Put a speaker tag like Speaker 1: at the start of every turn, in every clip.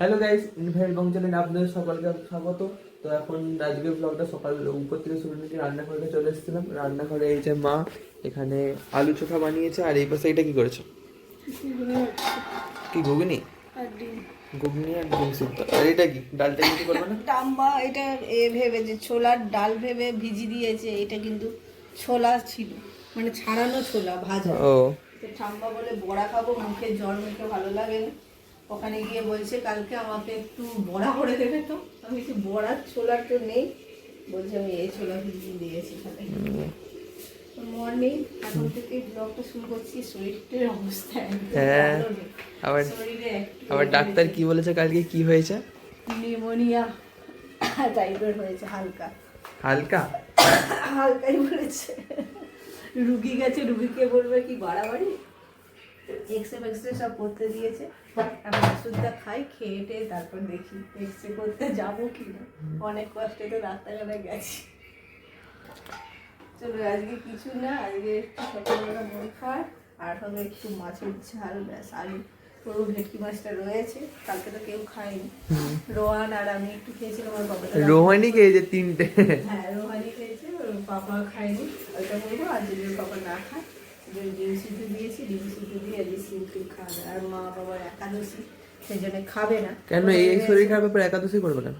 Speaker 1: Hello guys invite বংচলে আপনাদের সকলকে স্বাগত। তো এখন আজকের ব্লগটা সকাল উপর থেকে শুরু থেকে রান্নাঘরে চলে এসেছিলাম। রান্নাঘরে এই যে মা এখানে আলু চোখা বানিয়েছে আর এই পাশে এটা কি করেছ? কি ঘুগনি? ঘুগনি আর ডিম সিদ্ধ। আর এটা কি? ডালটা কিছু করবে না?
Speaker 2: টাম্বা এটা এ ভেবে যে ছোলার ডাল ভেবে ভিজি দিয়েছে এটা কিন্তু ছোলা ছিল মানে ছাড়ানো ছোলা ভাজা।
Speaker 1: ও।
Speaker 2: ঠাম্বা বলে বড়া খাব মুখে জল মেখে ভালো লাগে না। ওখানে গিয়ে বলছে কালকে আমাকে একটু বড়া করে দেবে তো। আমি কিছু বড়ার ছোলার তো নেই। বলছে আমি এই ছোলা ভিজিয়ে দিয়েছি এখানে মর্নিং এখন থেকে ব্লগটা শুরু করছি অবস্থা
Speaker 1: হ্যাঁ, আবার আবার ডাক্তার কি বলেছে কালকে কি হয়েছে?
Speaker 2: নিউমোনিয়া টাইপের হয়েছে হালকা।
Speaker 1: হালকা?
Speaker 2: হালকাই বলেছে। রুগী গেছে রুগীকে বলবে কি বাড়াবাড়ি? এক্সরে ফেক্সরে সব করতে দিয়েছে। এখন ওষুধটা খাই খেয়ে টেয়ে তারপর দেখি এক্সরে করতে যাব কি না অনেক কষ্টে তো রাস্তাঘাটে গেছি। চলো আজকে কিছু না আজকে একটু সকালবেলা মন খাওয়ার আর হবে একটু মাছের ঝাল ব্যাস আলু পুরো ভেটকি মাছটা রয়েছে। কালকে তো কেউ খায়নি। রোহান আর আমি একটু খেয়েছিলাম আমার বাবা
Speaker 1: রোহানি খেয়েছে তিনটে।
Speaker 2: হ্যাঁ রোহানি খেয়েছে ওর পাপা খায়নি। ওইটা বলব আর যদি পাপা না খায় ডিম সিদ্ধ দিয়েছি ডিম সিদ্ধ খাবে আর মা বাবার একাদশী সেই জন্য খাবে না।
Speaker 1: কেন এই শরীর খারাপের পর একাদশী করবে কেন?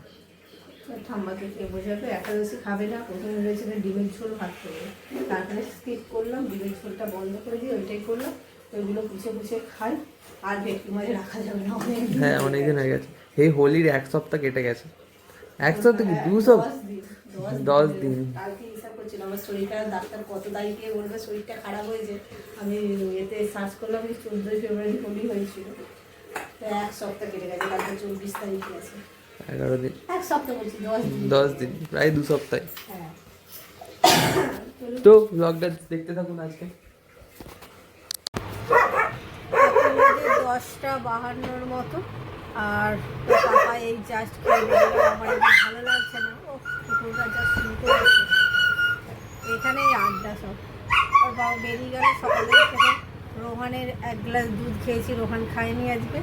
Speaker 2: ঠাম্মাকে কে বোঝাবে একাদশী খাবে না প্রথমে রয়েছিল ডিমের ঝোল ভাত করবে। তারপরে স্কিপ করলাম ডিমের ঝোলটা বন্ধ করে দিয়ে ওইটাই করলাম ওইগুলো পুষে পুষে খাই। আর ভেটকি রাখা যাবে না অনেক দিন।
Speaker 1: হ্যাঁ অনেকদিন হয়ে গেছে। এই হোলির এক সপ্তাহ কেটে গেছে। এক সপ্তাহ দু সপ্তাহ?
Speaker 2: দশ দিন করছিলাম আমার শরীর খারাপ ডাক্তার কত তারিখে বলবে শরীরটা খারাপ হয়েছে। আমি এতে সার্চ করলাম চোদ্দোই ফেব্রুয়ারি হোলি হয়েছিল। তো এক সপ্তাহ কেটে গেছে কালকে চব্বিশ তারিখে আছে।
Speaker 1: এগারো দিন।
Speaker 2: এক সপ্তাহ বলছি দশ দিন।
Speaker 1: দশ দিন প্রায় দু সপ্তাহ।
Speaker 2: হ্যাঁ।
Speaker 1: তো ব্লগটা দেখতে থাকুন আজকে।
Speaker 2: দশটা বাহান্নর মতো আর পাপা এই জাস্ট খেয়ে আমার গ্লাস দুধ খেয়েছি, রোহান খায়নি আজকে।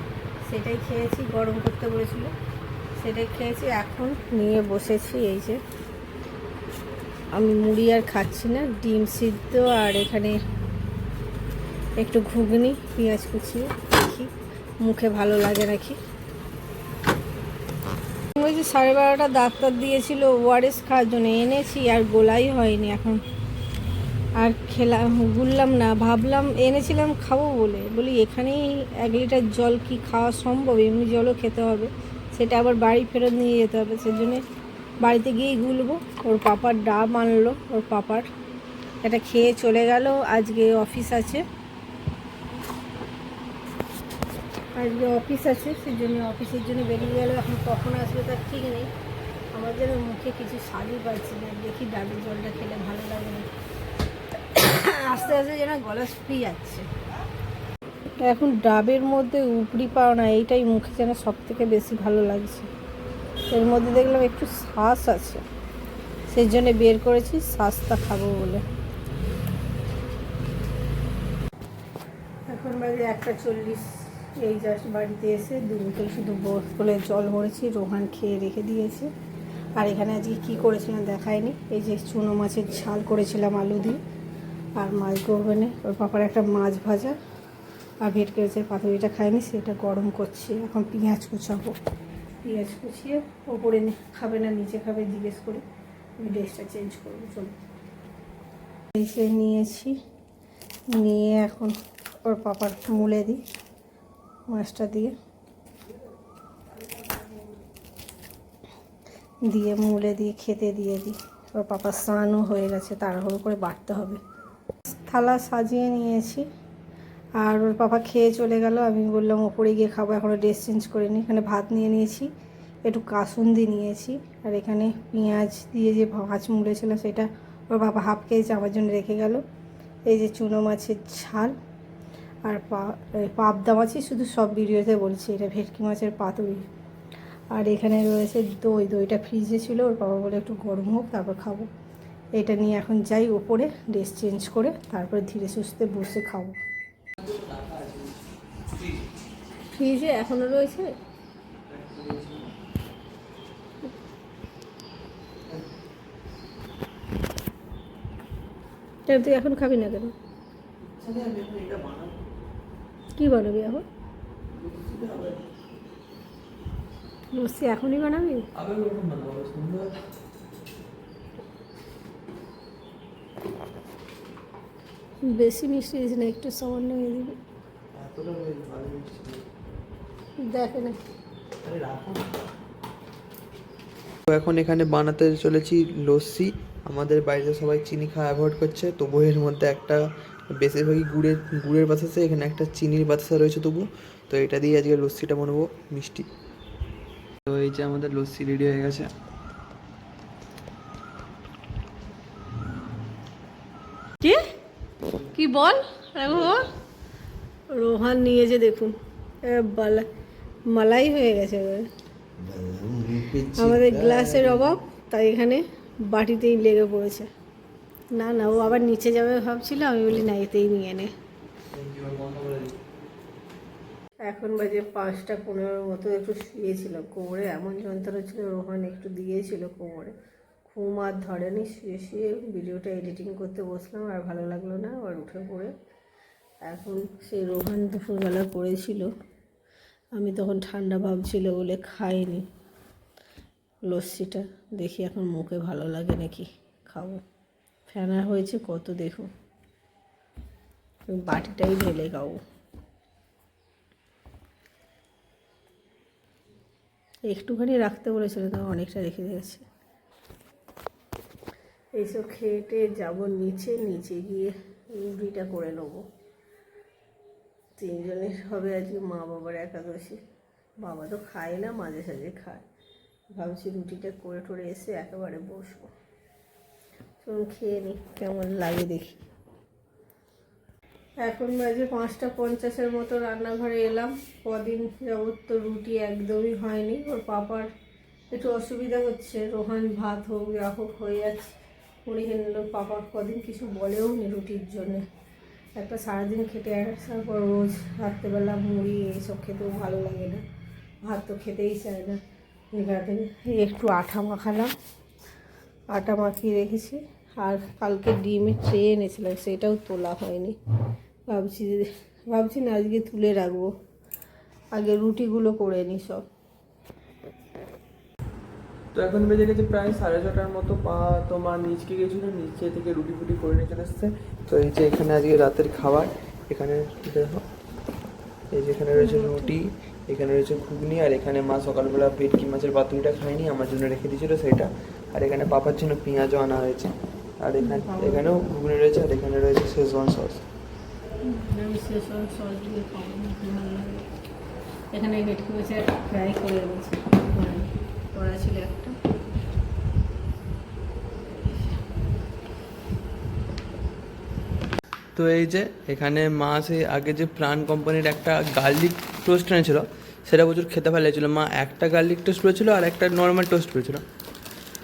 Speaker 2: সেটাই খেয়েছি, গরম করতে বলেছিল। সেটাই খেয়েছি, এখন নিয়ে বসেছি এই যে। আমি মুড়ি আর খাচ্ছি না, ডিম সিদ্ধ আর এখানে একটু ঘুগনি, পেঁয়াজ কুচিয়ে দেখি, মুখে ভালো লাগে নাকি। সাড়ে বারোটা ডাক্তার দিয়েছিল ওআরএস খাওয়ার জন্য এনেছি আর গোলাই হয়নি এখন। আর খেলাম গুললাম না, ভাবলাম এনেছিলাম খাব বলে। বলি, এখানেই এক লিটার জল কি খাওয়া সম্ভব? এমনি জলও খেতে হবে। সেটা আবার বাড়ি ফেরত নিয়ে যেতে হবে। সেজন্যে বাড়িতে গিয়েই গুলবো। ওর পাপার ডাব আনলো, ওর পাপার। এটা খেয়ে চলে গেল। আজকে অফিস আছে। আজকে অফিস আছে। সেই জন্য অফিসের জন্য বেরিয়ে গেল। এখন কখন আসবে তার ঠিক নেই। আমার যেন মুখে কিছু স্বাদই পাচ্ছি না। দেখি ডাবের জলটা খেলে ভালো লাগে না আস্তে আস্তে যেন গলা শুকিয়ে যাচ্ছে। এখন ডাবের মধ্যে উপরি পাও না, এইটাই মুখে যেন সব থেকে বেশি ভালো লাগছে। এর মধ্যে দেখলাম একটু শ্বাস আছে সেই জন্য বের করেছি শ্বাসটা খাব বলে। এখন বাজে একটা চল্লিশ, এই জাস্ট বাড়িতে এসে দু বোতল শুধু বোতলে জল ভরেছি, রোহান খেয়ে রেখে দিয়েছে। আর এখানে আজকে কী করেছিলাম দেখায়নি, এই যে চুনো মাছের ঝাল করেছিলাম আলু দিয়ে। আর মাইক্রো ওভেনে ওর পাপার একটা মাছ ভাজা। আর ভেটকে যে পাতুরিটা খায়নি, সেটা গরম করছি। এখন পেঁয়াজ কুচাবো। পেঁয়াজ কুচিয়ে ওপরে খাবে না, নিচে খাবে, জিজ্ঞেস করে আমি ড্রেসটা চেঞ্জ করব, চলো। এসে নিয়েছি। নিয়ে এখন ওর পাপার মুলে দিই, মাছটা দিয়ে। দিয়ে মুলে দিয়ে খেতে দিয়ে দিই। ওর পাপার স্নানও হয়ে গেছে, তাড়াহুড়ো করে বাড়তে হবে। থালা সাজিয়ে নিয়েছি। আর ওর পাপা খেয়ে চলে গেল। আমি বললাম, ওপরে গিয়ে খাব। এখনও ড্রেস চেঞ্জ করিনি। এখানে ভাত নিয়ে নিয়েছি। একটু কাসুন্দি নিয়েছি। আর এখানে পেঁয়াজ দিয়ে যে মাছ মুড়েছিলাম সেটা ওর বাবা হাফ কেজি আমার জন্য রেখে গেল। এই যে চুনো মাছের ঝাল আর পা পাবদা মাছই শুধু সব ভিডিওতে বলছি। এটা ভেটকি মাছের পাতুরি। আর এখানে রয়েছে দই। দইটা ফ্রিজে ছিল। ওর বাবা বলে, একটু গরম হোক, তারপর খাব। এটা নিয়ে এখন যাই ওপরে ড্রেস চেঞ্জ করে তারপরে ধীরে সুস্থে বসে খাব। ফ্রিজে এখনও রয়েছে? তুই এখন খাবি না কেন? কি বানাবি এখন? লস্যি এখনই বানাবি? বেশি মিষ্টি দিস না একটু সামান্য হয়ে দিবি দেখে না।
Speaker 1: তো এখন এখানে বানাতে চলেছি লস্যি। আমাদের বাড়িতে সবাই চিনি খাওয়া অ্যাভয়েড করছে তবু এর মধ্যে একটা বেশিরভাগই গুড়ের গুড়ের বাতাসে এখানে একটা চিনির বাতাসা রয়েছে তবু। তো এটা দিয়ে আজকে লস্যিটা বানাবো মিষ্টি। তো এই যে আমাদের লস্যি রেডি হয়ে গেছে
Speaker 2: কি কি বল রোহান নিয়েছে দেখুন মালাই হয়ে গেছে। আমাদের গ্লাসের অভাব, তাই এখানে বাটিতেই লেগে পড়েছে। না না, ও আবার নিচে যাবে ভাবছিল, আমি বলি, না, এতেই নিয়ে নে। এখন বাজে পাঁচটা পনেরোর মতো, একটু শুয়েছিলাম কোমরে, এমন যন্ত্রণা ছিল, রোহান একটু দিয়েছিল কোমরে। ঘুম আর ধরেনি, শুয়ে শুয়ে ভিডিওটা এডিটিং করতে বসলাম আর ভালো লাগল না আর উঠে পড়ে। এখন সেই রোহান দুপুরবেলা পড়েছিল আমি তখন ঠান্ডা ভাবছিল বলে খাইনি। লস্যিটা দেখি এখন মুখে ভালো লাগে নাকি, খাব। ফেনা হয়েছে কত দেখো। বাটিটাই ঢেলে খাব। একটুখানি রাখতে বলেছিল, তো অনেকটা রেখে দিয়েছে। এইসব খেটে যাব নিচে নিচে গিয়ে রুটিটা করে নেব। তিনজনের হবে আজকে মা বাবার একাদশী। বাবা তো খায় না, মাঝে সাঝে খায়। ভাবছি রুটিটা করে টরে এসে একেবারে বসবো। চলুন খেয়ে নিই কেমন লাগে দেখি। এখন বাজে পাঁচটা পঞ্চাশের মতো, রান্নাঘরে এলাম। কদিন যাবত তো রুটি একদমই হয়নি। ওর পাপার একটু অসুবিধা হচ্ছে। রোহান ভাত হোক, যা হোক হয়ে যাচ্ছে। উনি কিন্তু পাপা কদিন কিছু বলেও নি রুটির জন্যে। একটা সারাদিন খেটে আসার পর রোজ রাত্রেবেলা মুড়ি এইসব খেতেও ভালো লাগে না। ভাত তো খেতেই চায় না। এবারে একটু আঠা মাখালাম, আটা মাখিয়ে রেখেছি। আর কালকে ডিমের ট্রে এনেছিলাম, সেটাও তোলা হয়নি। ভাবছি ভাবছি না আজকে তুলে রাখব। আগে রুটিগুলো করে নিই সব।
Speaker 1: তো এখন বেজে গেছে প্রায় সাড়ে ছটার মতো পা তোমার নিচকে গেছিল নিচে থেকে রুটি ফুটি করে নিয়ে চলে এসছে। তো এই যে এখানে আজকে রাতের খাবার এখানে দেখো এই যে এখানে রয়েছে রুটি। এখানে রয়েছে ঘুগনি আর এখানে মা সকালবেলা ভেটকি মাছের পাতুরিটা খায়নি আমার জন্য রেখে দিয়েছিল সেটা আর এখানে পাপার জন্য পেঁয়াজও আনা হয়েছে। আর এখানে এখানেও ঘুগনি রয়েছে আর এখানে রয়েছে শেজওয়ান সস
Speaker 2: এখানে ভেটকি মাছের ফ্রাই করে রেখেছি করা ছিল একটা।
Speaker 1: তো এই যে এখানে মা সেই আগে যে প্রাণ কোম্পানির একটা গার্লিক টোস্ট এনেছিল সেটা প্রচুর খেতে ভালো লেগেছিলো। মা একটা গার্লিক টোস্ট করেছিল আর একটা নর্মাল টোস্ট করেছিল।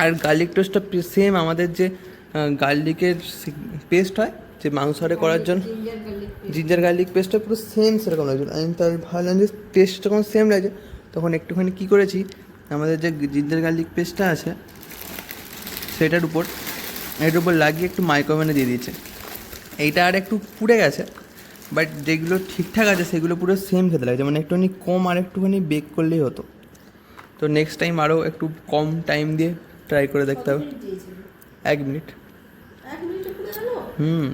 Speaker 1: আর গার্লিক টোস্টটা সেম আমাদের যে গার্লিকের পেস্ট হয় যে মাংসরে করার জন্য
Speaker 2: জিঞ্জার গার্লিক
Speaker 1: পেস্টটা পুরো সেম সেরকম লাগছিল। আমি তার ভালো যে টেস্ট যখন সেম লাগছে তখন একটুখানি কী করেছি আমাদের যে জিঞ্জার গার্লিক পেস্টটা আছে সেটার উপর এটার উপর লাগিয়ে একটু মাইক্রোওভেনে দিয়ে দিয়েছে। এইটা আর একটু পুড়ে গেছে বাট যেগুলো ঠিকঠাক আছে সেগুলো পুরো সেম খেতে লাগে মানে একটুখানি কম আর একটুখানি বেক করলেই হতো। তো নেক্সট টাইম আরও একটু কম টাইম দিয়ে ট্রাই করে দেখতে হবে। এক মিনিট হুম।